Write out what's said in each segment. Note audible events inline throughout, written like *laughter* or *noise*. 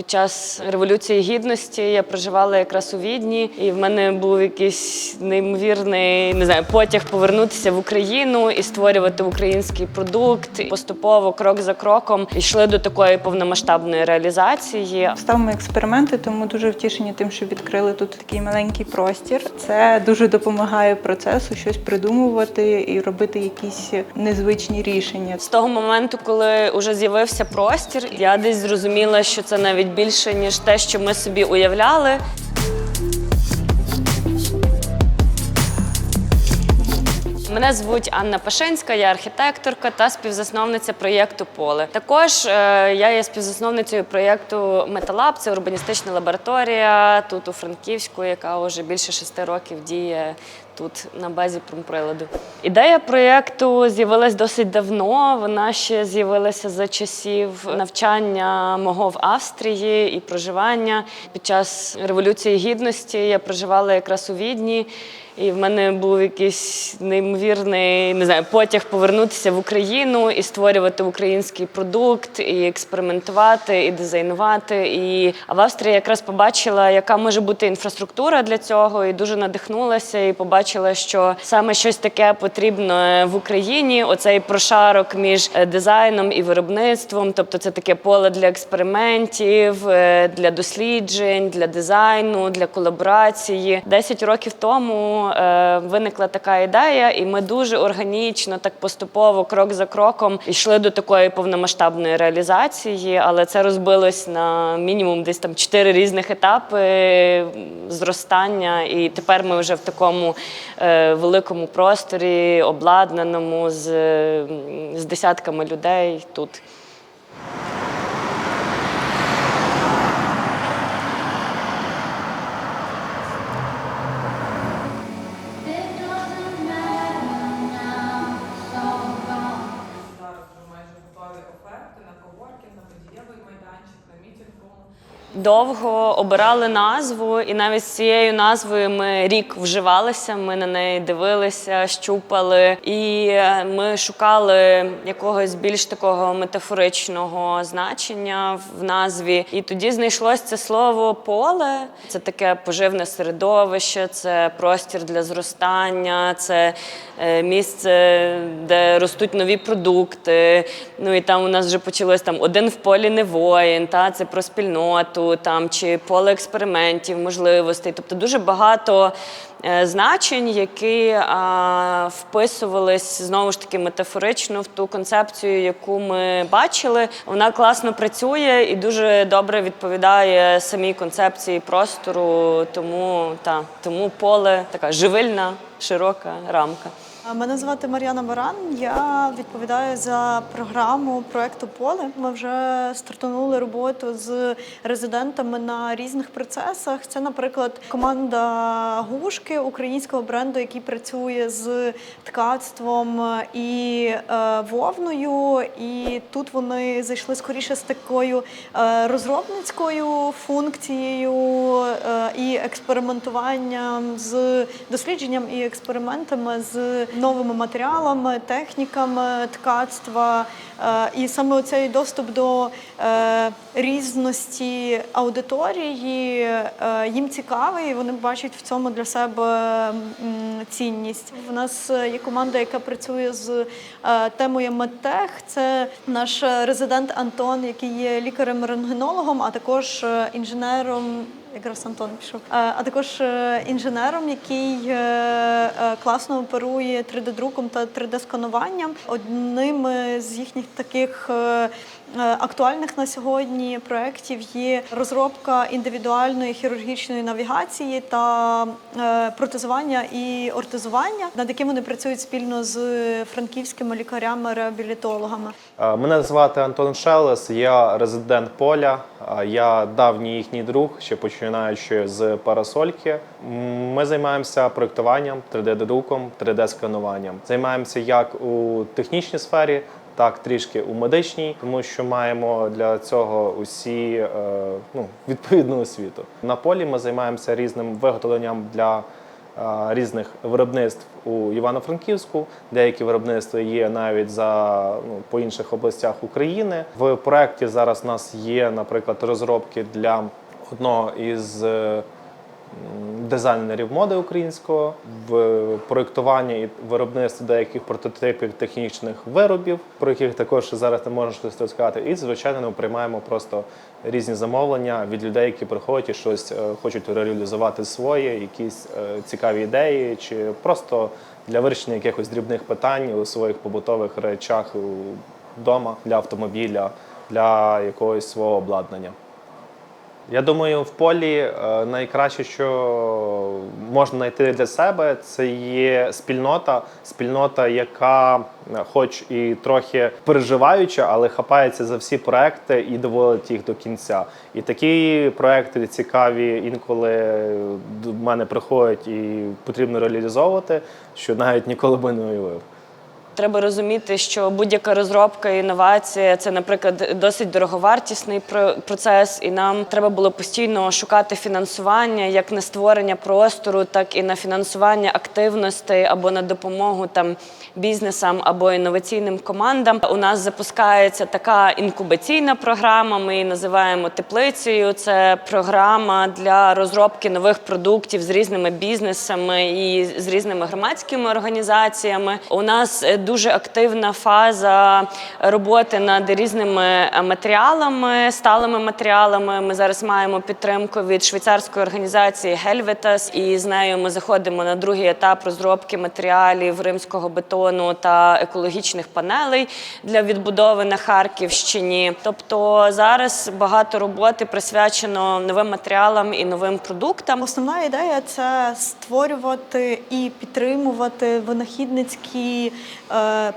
Під час революції гідності я проживала якраз у Відні, і в мене був якийсь неймовірний не знаю, потяг повернутися в Україну і створювати український продукт. І Поступово, крок за кроком, йшли до такої повномасштабної реалізації. Ставимо експерименти, тому дуже втішені тим, що відкрили тут такий маленький простір. Це дуже допомагає процесу щось придумувати і робити якісь незвичні рішення. З того моменту, коли вже з'явився простір, я десь зрозуміла, що це навіть більше ніж те, що ми собі уявляли. Мене звуть Анна Пашинська, я архітекторка та співзасновниця проєкту Поле. Також е, я є співзасновницею проєкту Металаб. Це урбаністична лабораторія тут у Франківську, яка вже більше шести років діє тут на базі промприладу. Ідея проєкту з'явилась досить давно. Вона ще з'явилася за часів навчання мого в Австрії і проживання. Під час революції гідності я проживала якраз у Відні. І в мене був якийсь неймовірний не знаю, потяг повернутися в Україну і створювати український продукт, і експериментувати, і дизайнувати. І а в Австрії якраз побачила, яка може бути інфраструктура для цього, і дуже надихнулася, і побачила, що саме щось таке потрібно в Україні. Оцей прошарок між е, дизайном і виробництвом. Тобто, це таке поле для експериментів, е, для досліджень, для дизайну, для колаборації. Десять років тому е, виникла така ідея, і ми дуже органічно, так поступово, крок за кроком, йшли до такої повномасштабної реалізації, але це розбилось на мінімум десь там чотири різних етапи зростання. І тепер ми вже в такому е, великому просторі, обладнаному з, з десятками людей тут. Довго обирали назву, і навіть з цією назвою ми рік вживалися. Ми на неї дивилися, щупали, і е, ми шукали якогось більш такого метафоричного значення в назві. І тоді знайшлось це слово поле. Це таке поживне середовище, це простір для зростання, це е, місце, де ростуть нові продукти. Ну і там у нас вже почалось там один в полі не воїн, та це про спільноту, там чи поле експериментів, можливостей. Тобто дуже багато е, значень, які а, вписувались знову ж таки метафорично в ту концепцію, яку ми бачили. Вона класно працює і дуже добре відповідає самій концепції простору. Тому та тому поле така живильна, широка рамка. Мене звати Мар'яна Баран. Я відповідаю за програму проекту Поле. Ми вже стартанули роботу з резидентами на різних процесах. Це, наприклад, команда Гушки українського бренду, який працює з ткацтвом і е, вовною. І тут вони зайшли скоріше з такою е, розробницькою функцією е, і експериментуванням з дослідженням і експериментами з новими матеріалами, техніками ткацтва. Е, І саме оцей доступ до е, різності аудиторії е, їм цікавий, і вони бачать в цьому для себе цінність. У нас є команда, яка працює з темою медтех. Це наш резидент Антон, який є лікарем-рентгенологом, а також інженером. Якраз Антон пішов, Е, а також е, інженером, який е, класно оперує 3D-друком та 3D-скануванням. Одним з їхніх таких актуальних на сьогодні проєктів є розробка індивідуальної хірургічної навігації та протезування і ортезування, над яким вони працюють спільно з франківськими лікарями-реабілітологами. Е, Мене звати Антон Шелес, я резидент поля. Е, Я давній їхній друг, ще починаючи з парасольки. Ми займаємося проєктуванням, 3D-друком, 3D-скануванням. Займаємося як у технічній сфері, так трішки у медичній, тому що маємо для цього усі е, ну, відповідну освіту. На полі ми займаємося різним виготовленням для різних виробництв у Івано-Франківську. Деякі виробництва є навіть за ну, по інших областях України. В проєкті зараз у нас є, наприклад, розробки для одного із е, дизайнерів моди українського в проєктуванні і виробництві деяких прототипів технічних виробів, про яких також зараз не можна щось розказати. І звичайно, ми приймаємо просто різні замовлення від людей, які приходять і щось е, хочуть реалізувати своє, якісь е, цікаві ідеї, чи просто для вирішення якихось дрібних питань у своїх побутових речах вдома для автомобіля, для якогось свого обладнання. Я думаю, в полі е, найкраще, що можна знайти для себе, це є спільнота, спільнота, яка, е, хоч і трохи переживаюча, але хапається за всі проекти і доводить їх до кінця. І такі проекти цікаві інколи до мене приходять і потрібно реалізовувати, що навіть ніколи би не уявив. Треба розуміти, що будь-яка розробка інновація це, наприклад, досить дороговартісний про- процес, і нам треба було постійно шукати фінансування як на створення простору, так і на фінансування активностей або на допомогу там бізнесам або інноваційним командам. У нас запускається така інкубаційна програма. Ми її називаємо теплицею. Це програма для розробки нових продуктів з різними бізнесами і з різними громадськими організаціями. У нас е, дуже активна фаза роботи над різними е, матеріалами, сталими матеріалами. Ми зараз маємо підтримку від швейцарської організації Helvetas, і з нею ми заходимо на другий етап розробки матеріалів римського бетону та екологічних панелей для відбудови на Харківщині. Тобто зараз багато роботи присвячено новим матеріалам і новим продуктам. Основна ідея це створювати і підтримувати винахідницькі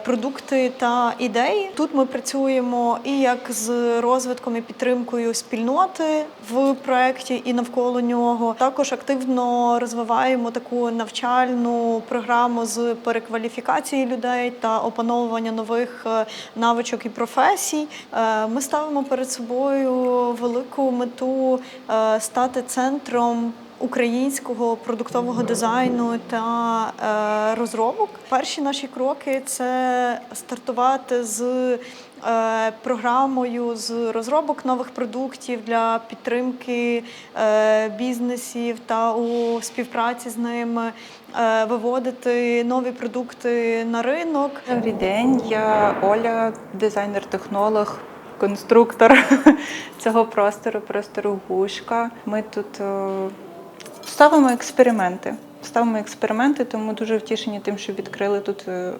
продукти та ідеї. Тут ми працюємо і як з розвитком і підтримкою спільноти в проєкті і навколо нього. Також активно розвиваємо таку навчальну програму з перекваліфікації людей та опановування нових е, навичок і професій. Е, Ми ставимо перед собою велику мету е, стати центром українського продуктового дизайну та е, розробок. Перші наші кроки це стартувати з е, програмою з розробок нових продуктів для підтримки е, бізнесів та у співпраці з ними виводити нові продукти на ринок. Добрий день, я Оля, дизайнер-технолог, конструктор *laughs* цього простору, простору Гушка. Ми тут ставимо експерименти. Ставимо експерименти, тому дуже втішені тим, що відкрили тут е,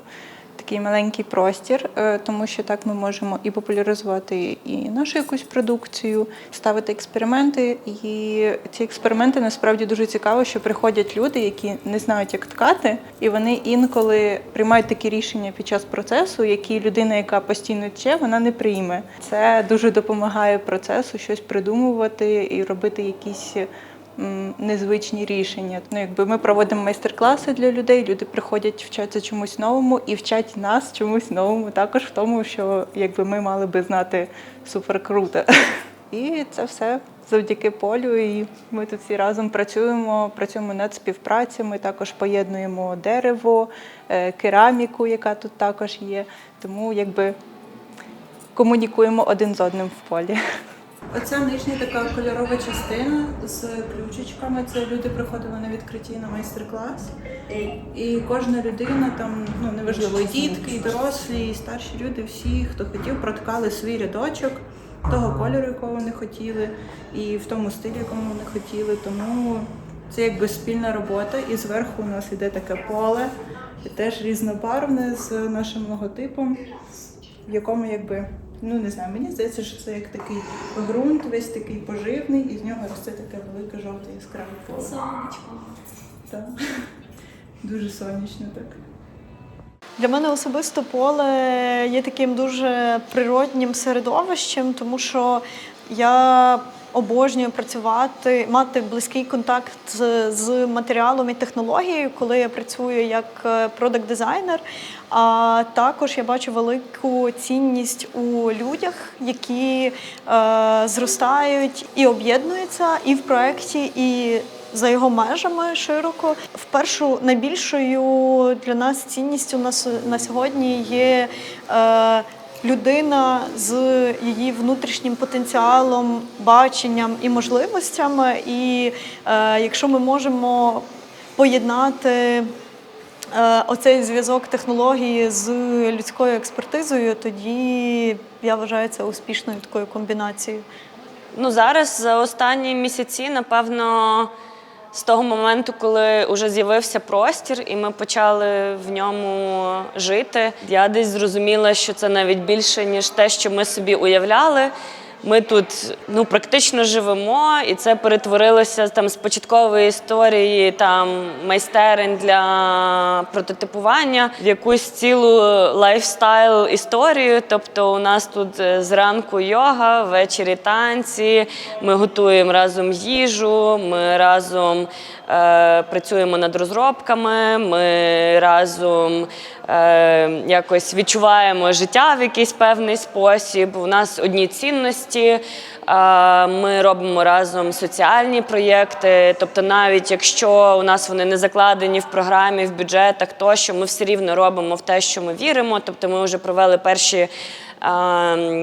такий маленький простір, е, тому що так ми можемо і популяризувати і нашу якусь продукцію, ставити експерименти. І ці експерименти насправді дуже цікаво, що приходять люди, які не знають, як ткати, і вони інколи приймають такі рішення під час процесу, які людина, яка постійно тче, вона не прийме. Це дуже допомагає процесу щось придумувати і робити якісь незвичні рішення. Ну, якби ми проводимо майстер-класи для людей, люди приходять, вчаться чомусь новому і вчать нас чомусь новому, також в тому, що якби ми мали би знати супер круто. І це все завдяки полю. І ми тут всі разом працюємо, працюємо над співпрацями, також поєднуємо дерево, е, кераміку, яка тут також є. Тому якби комунікуємо один з одним в полі. Оця нижня така кольорова частина з ключичками. Це люди приходили на відкритті на майстер-клас. І кожна людина, там, ну неважливо, і дітки, і дорослі, і старші люди, всі, хто хотів, проткали свій рядочок того кольору, якого вони хотіли, і в тому стилі, якому вони хотіли. Тому це якби спільна робота. І зверху у нас іде таке поле, і теж різнобарвне з нашим логотипом, в якому якби. Ну не знаю, мені здається, що це як такий ґрунт, весь такий поживний, і з нього росте таке велике жовте яскраве поле. Сонечко. Так. Дуже сонячно так. Для мене особисто поле є таким дуже природнім середовищем, тому що я обожнюю працювати, мати близький контакт з, матеріалом і технологією, коли я працюю як продакт-дизайнер. А також я бачу велику цінність у людях, які е, зростають і об'єднуються і в проєкті, і за його межами широко. В першу найбільшою для нас цінністю на, на сьогодні є. Е, Людина з її внутрішнім потенціалом, баченням і можливостями. І е, якщо ми можемо поєднати е, оцей зв'язок технології з людською експертизою, тоді я вважаю це успішною такою комбінацією. Ну зараз за останні місяці, напевно, з того моменту, коли вже з'явився простір, і ми почали в ньому жити, я десь зрозуміла, що це навіть більше ніж те, що ми собі уявляли. Ми тут ну практично живемо, і це перетворилося там з початкової історії там майстерень для прототипування в якусь цілу лайфстайл історію. Тобто, у нас тут е, зранку йога, ввечері танці. Ми готуємо разом їжу, ми разом працюємо над розробками, ми разом е, якось відчуваємо життя в якийсь певний спосіб. У нас одні цінності. е, Ми робимо разом соціальні проєкти. Тобто, навіть якщо у нас вони не закладені в програмі, в бюджетах, тощо ми все рівно робимо в те, що ми віримо. Тобто, ми вже провели перші. Е,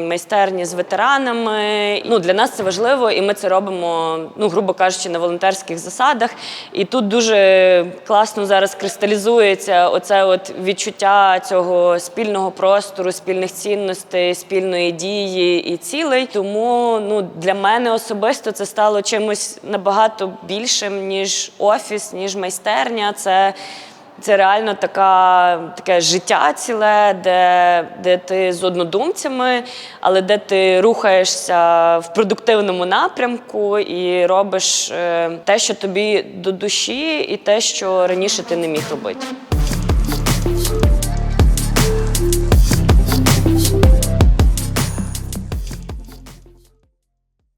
Майстерні з ветеранами. Ну, для нас це важливо, і ми це робимо, ну, грубо кажучи, на волонтерських засадах. І тут дуже класно зараз кристалізується оце от відчуття цього спільного простору, спільних цінностей, спільної дії і цілей. Тому ну, для мене особисто це стало чимось набагато більшим, ніж офіс, ніж майстерня. Це це реально така, таке життя ціле, де, де ти з однодумцями, але де ти рухаєшся в продуктивному напрямку і робиш е, те, що тобі до душі, і те, що раніше ти не міг робити.